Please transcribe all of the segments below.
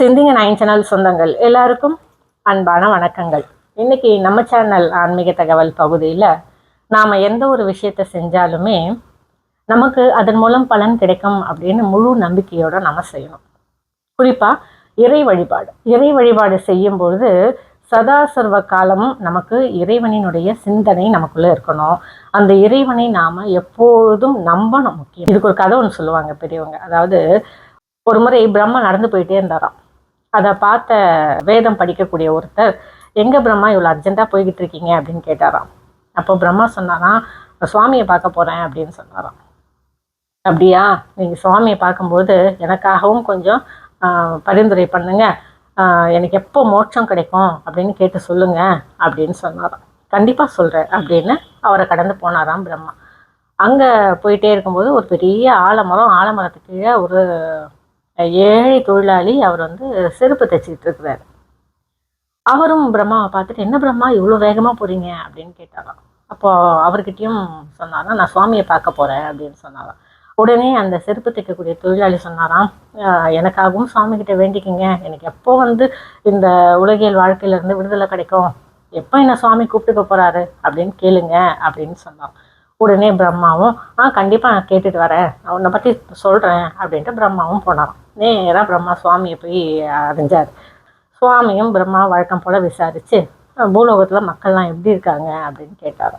சிந்திங்க nine channel சொந்தங்கள். எல்லாருக்கும் அன்பான வணக்கங்கள். இன்னைக்கு நம்ம சேனல் ஆன்மீக தகவல் பகுதியில் நாம் எந்த ஒரு விஷயத்தை செஞ்சாலுமே நமக்கு அதன் மூலம் பலன் கிடைக்கும் அப்படின்னு முழு நம்பிக்கையோட நம்ம செய்யணும். குறிப்பாக இறை வழிபாடு. இறை வழிபாடு செய்யும் பொழுது சதா சர்வ காலமும் நமக்கு இறைவனினுடைய சிந்தனை நமக்குள்ளே இருக்கணும். அந்த இறைவனை நாம் எப்பொழுதும் நம்பணும் முக்கியம். இதுக்கு ஒரு கதை ஒன்று சொல்லுவாங்க பெரியவங்க. அதாவது ஒரு முறை பிரம்மா நடந்து போயிட்டே இருந்தாராம். அதை பார்த்த வேதம் படிக்கக்கூடிய ஒருத்தர் எங்கே பிரம்மா இவ்வளோ அர்ஜென்ட்டாக போய்கிட்டு இருக்கீங்க? அப்படின்னு கேட்டாராம். அப்போ பிரம்மா சொன்னாராம் சுவாமியை பார்க்க போகிறேன் அப்படின்னு சொன்னாராம். அப்படியா? நீங்கள் சுவாமியை பார்க்கும்போது எனக்காகவும் கொஞ்சம் பரிந்துரை பண்ணுங்க. எனக்கு எப்போ மோட்சம் கிடைக்கும்? அப்படின்னு கேட்டு சொல்லுங்க அப்படின்னு சொன்னாராம். கண்டிப்பாக சொல்கிறேன் அப்படின்னு அவரை கடந்து போனாராம் பிரம்மா. அங்கே போயிட்டே இருக்கும்போது ஒரு பெரிய ஆலமரம் ஆலமரத்துக்கு கீழே ஒரு ஏழை தொழிலாளி அவர் வந்து செருப்பு தைச்சிக்கிட்டு இருக்கிறாரு. அவரும் பிரம்மாவை பார்த்துட்டு என்ன பிரம்மா இவ்வளோ வேகமாக போகிறீங்க அப்படின்னு கேட்டாராம். அப்போ அவர்கிட்டயும் சொன்னாராம் நான் சுவாமியை பார்க்க போகிறேன் அப்படின்னு சொன்னாராம். உடனே அந்த செருப்பு தைக்கக்கூடிய தொழிலாளி சொன்னாராம் எனக்காகவும் சுவாமிகிட்ட வேண்டிக்கிங்க. எனக்கு எப்போ வந்து இந்த உலகியல் வாழ்க்கையிலேருந்து விடுதலை கிடைக்கும்? எப்போ என்ன சுவாமி கூப்பிட்டுக்க போகிறாரு அப்படின்னு கேளுங்க அப்படின்னு சொன்னான் உடனே பிரம்மாவும் ஆ கண்டிப்பாக நான் கேட்டுட்டு வரேன். நான் உன்னை பற்றி சொல்கிறேன் அப்படின்ட்டு பிரம்மாவும் போனாராம். நேராக பிரம்மா சுவாமியை போய் அறிஞ்சார். சுவாமியும் பிரம்மா வழக்கம் போல் விசாரித்து பூலோகத்தில் மக்கள்லாம் எப்படி இருக்காங்க? அப்படின்னு கேட்டார்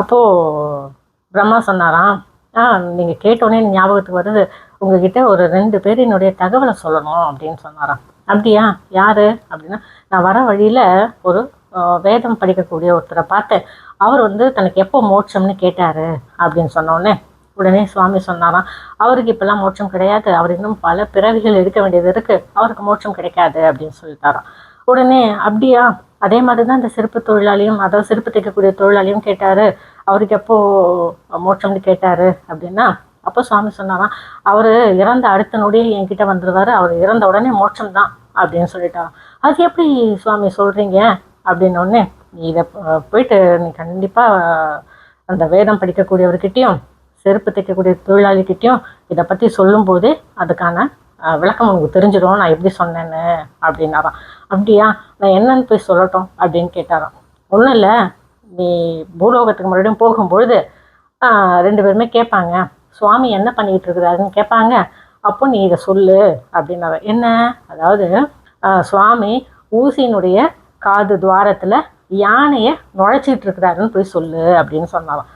அப்போது பிரம்மா சொன்னாராம் ஆ நீங்கள் கேட்டோன்னே ஞாபகத்துக்கு வருது. உங்ககிட்ட ஒரு ரெண்டு பேர் என்னுடைய தகவலை சொல்லணும் அப்படின்னு சொன்னாராம். அப்படியா? யார்? அப்படின்னா நான் வர வழியில் ஒரு வேதம் படிக்கக்கூடிய ஒருத்தரை பார்த்தேன் அவர் வந்து தனக்கு எப்போ மோட்சம்னு கேட்டார்? அப்படின்னு சொன்னோடனே உடனே சுவாமி சொன்னாராம் அவருக்கு இப்பெல்லாம் மோட்சம் கிடையாது. அவர் இன்னும் பல பிறவிகள் எடுக்க வேண்டியது இருக்கு. அவருக்கு மோட்சம் கிடைக்காது. அப்படின்னு சொல்லிட்டாராம். உடனே அப்படியா? அதே மாதிரி தான் இந்த சிறப்பு தொழிலாளியும் அதாவது சிறப்பு தைக்கக்கூடிய தொழிலாளியும் கேட்டாரு. அவருக்கு எப்போ மோட்சம்னு கேட்டாரு? அப்படின்னா அப்போ சுவாமி சொன்னாராம் அவர் இறந்த அடுத்த நொடியில் என்கிட்ட வந்துருவாரு. அவர் இறந்த உடனே மோட்சம் தான் அப்படின்னு சொல்லிட்டாராம். அது எப்படி சுவாமி சொல்றீங்க? அப்படின்னு நீ இதை போயிட்டு நீ கண்டிப்பாக அந்த வேதம் படிக்கக்கூடியவர்கிட்டையும் செருப்பு தைக்கக்கூடிய தொழிலாளிகிட்டையும் இதை பற்றி சொல்லும்போது அதுக்கான விளக்கம் உனக்கு தெரிஞ்சிடும். நான் எப்படி சொன்னேன்னு அப்படின்னாராம். அப்படியா? நான் என்னன்னு போய் சொல்லட்டும் அப்படின்னு கேட்டாராம். ஒன்றும் இல்லை. நீ பூலோகத்துக்கு மறுபடியும் போகும்பொழுது ரெண்டு பேருமே கேட்பாங்க. சுவாமி என்ன பண்ணிக்கிட்டு இருக்கிறாருன்னு கேட்பாங்க. அப்போ நீ இதை சொல்லு அப்படின்னாரு என்ன? அதாவது சுவாமி ஊசியினுடைய காது துவாரத்தில் யானையை நுழைச்சிட்டு இருக்கிறாருன்னு போய் சொல்லு அப்படின்னு சொன்னாராம்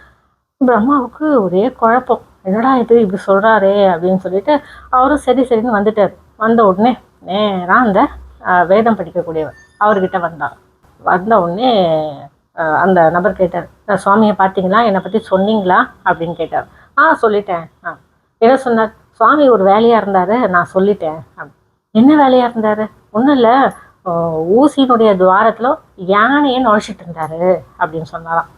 பிரம்மாவுக்கு ஒரே குழப்பம். என்னடா இது இப்படி சொல்கிறாரே அப்படின்னு சொல்லிட்டு அவரும் சரி சரின்னு வந்துட்டார். வந்த உடனே நேராக அந்த வேதம் படிக்கக்கூடியவர் அவர்கிட்ட வந்தார். வந்த உடனே அந்த நபர் கேட்டார் "நான் சுவாமியை பார்த்தீங்களா? என்னை பற்றி சொன்னீங்களா? அப்படின்னு கேட்டார். ஆ சொல்லிட்டேன். ஆ என்ன சொன்னார்? சுவாமி ஒரு வேலையாக இருந்தார் நான் சொல்லிட்டேன். என்ன வேலையாக இருந்தார்? ஒன்றும் இல்லை ஊசியினுடைய துவாரத்தில் யானையை நுழைச்சிட்டு இருந்தாரு அப்படின்னு சொன்னாராம்.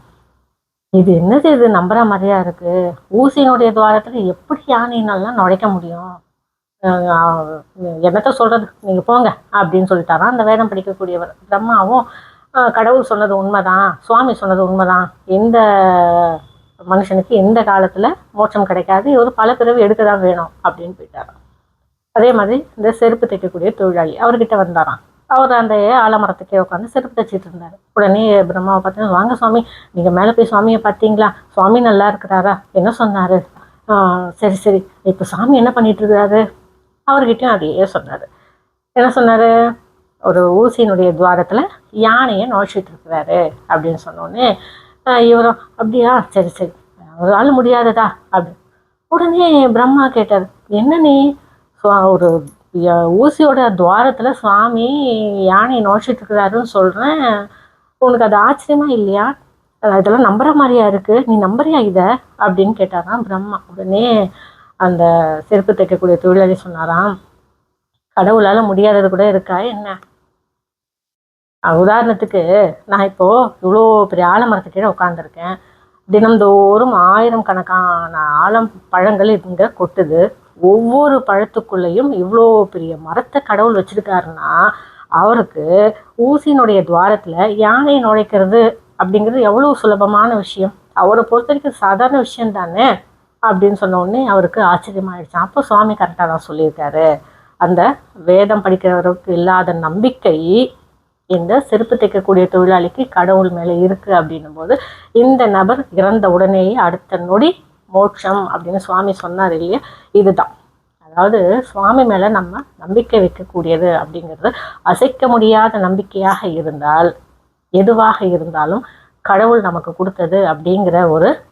இது என்னது இது? நம்புற மாதிரியா இருக்கு. ஊசியினுடைய துவாரத்தில் எப்படி யானையினாலாம் நுழைக்க முடியும்? என்னத்த சொல்றது? நீங்க போங்க அப்படின்னு சொல்லிட்டாராம். அந்த வேதம் படிக்கக்கூடியவர். பிரம்மாவும் கடவுள் சொன்னது உண்மைதான் சுவாமி சொன்னது உண்மைதான். எந்த மனுஷனுக்கு எந்த காலத்துல மோட்சம் கிடைக்காது? ஒரு பல பிறவு எடுக்க தான் வேணும் அப்படின்னு போயிட்டாராம். அதே மாதிரி இந்த செருப்பு தைக்கக்கூடிய தொழிலாளி அவர்கிட்ட வந்தாராம். அவர் அந்த ஆலமரத்துக்கே உட்காந்து செருப்பு தைச்சிட்டு இருந்தார். உடனே பிரம்மாவை பார்த்து வாங்க சுவாமி நீங்கள் மேலே போய் சுவாமியை பார்த்தீங்களா? சுவாமி நல்லா இருக்கிறாரா? என்ன சொன்னார்? சரி சரி. இப்போ சாமி என்ன பண்ணிட்டு இருக்காரு அவர்கிட்டயும் அதையே சொன்னார். என்ன சொன்னார்? ஒரு ஊசியினுடைய துவாரத்தில் யானையை நுழைச்சிட்டு இருக்கிறாரு அப்படின்னு சொன்னோடனே இவரும் அப்படியா? சரி சரி. ஒரு ஆள் முடியாததா? அப்படி உடனே பிரம்மா கேட்டார் என்ன நீ? ஒரு ஊசியோட துவாரத்தில் சுவாமி யானையை நுழைச்சிட்டு இருக்கிறாருன்னு உனக்கு அது ஆச்சரியமா இல்லையா? இதெல்லாம் நம்புற மாதிரியா இருக்குது நீ நம்புறியா இதை? அப்படின்னு கேட்டாராம் பிரம்மா. உடனே அந்த செருப்பு தைக்கக்கூடிய தொழிலாளி சொன்னாராம் கடவுளால் முடியாதது கூட இருக்கா? என்ன? உதாரணத்துக்கு நான் இப்போது இவ்வளோ பெரிய ஆலமரத்து கீழே உட்காந்துருக்கேன் தினம்தோறும் ஆயிரம் கணக்கான ஆலம் பழங்கள் இங்கே கொட்டுது. ஒவ்வொரு பழத்துக்குள்ளேயும் இவ்வளோ பெரிய மரத்தை கடவுள் வச்சுருக்காருன்னா அவருக்கு ஊசியினுடைய துவாரத்தில் யானை நுழைக்கிறது அப்படிங்கிறது எவ்வளோ சுலபமான விஷயம். அவரை பொறுத்த வரைக்கும் சாதாரண விஷயம் தானே? அப்படின்னு சொன்ன உடனே அவருக்கு ஆச்சரியமாயிடுச்சு. அப்போ சுவாமி கரெக்டாக தான் சொல்லியிருக்காரு. அந்த வேதம் படிக்கிறவருக்கு இல்லாத நம்பிக்கை இந்த செருப்பு தைக்கக்கூடிய தொழிலாளிக்கு கடவுள் மேலே இருக்குது அப்படின்னும் போது இந்த நபர் இறந்த உடனேயே அடுத்த நொடி மோட்சம் அப்படின்னு சுவாமி சொன்னார் இல்லையா? இதுதான். அதாவது சுவாமி மேலே நம்ம நம்பிக்கை வைக்கக்கூடியது அப்படிங்கிறது அசைக்க முடியாத நம்பிக்கையாக இருந்தால் எதுவாக இருந்தாலும் கடவுள் நமக்கு கொடுத்தது அப்படிங்கிற ஒரு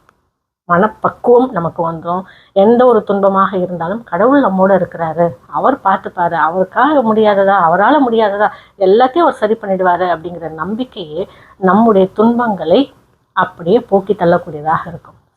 மனப்பக்குவம் நமக்கு வந்துடும் எந்த ஒரு துன்பமாக இருந்தாலும் கடவுள் நம்மோட இருக்கிறாரு. அவர் பார்த்துப்பாரு. அவருக்காக முடியாததா? அவரால் முடியாததா? எல்லாத்தையும் அவர் சரி பண்ணிடுவாரு அப்படிங்கிற நம்பிக்கையே நம்முடைய துன்பங்களை அப்படியே போக்கி தள்ளக்கூடியதாக இருக்கும்.